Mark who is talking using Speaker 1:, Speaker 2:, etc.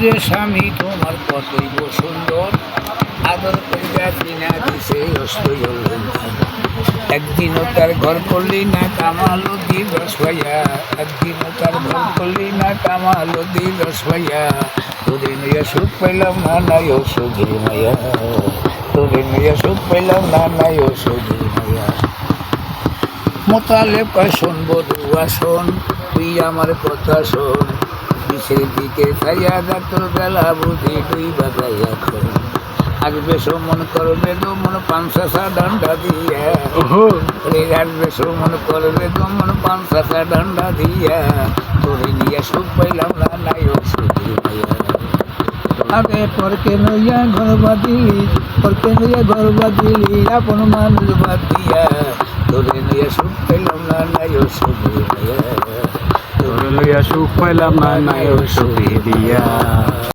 Speaker 1: ওরে স্বামী, তোমার কতই সুন্দর। আদর করিয়া কিনা একদিনও তার ঘর করলি না, কামালো দি রস ভাইয়া। একদিনও তার ঘর করলি না, কামালো দি রস ভাইয়া। তোদের নিয়ে সুখ পেলাম না, নাই ও সুধীর মাইয়া। তোদের নিয়ে সুখ পেলাম না, নাই ও সুধীর মাইয়া। মোতালে কয়, শোন বধুয়া শোন তুই আমার কথা শোন। বিশের দিকে খাইয়া ডাক্তার বেলা বুঝি তুই বাজাইয়া আসবে সমন করবে দমন পাঁচশা ডান্ডা দিয়া। আসবে সমন করবে দমন পাঁচশা ডান্ডা দিয়া। তোরে নিয়ে সুখ পাইলাম না নাই আগে পরকে নইয়া ঘর বাদিলি পরকে নইয়া ঘর বাদিলি আপন মানুষ বাদ দিয়া তোরে নিয়ে সুখ পেলাম না নাই সুখী
Speaker 2: সুখ পাইলাম না নাই ও সুখী দিয়া।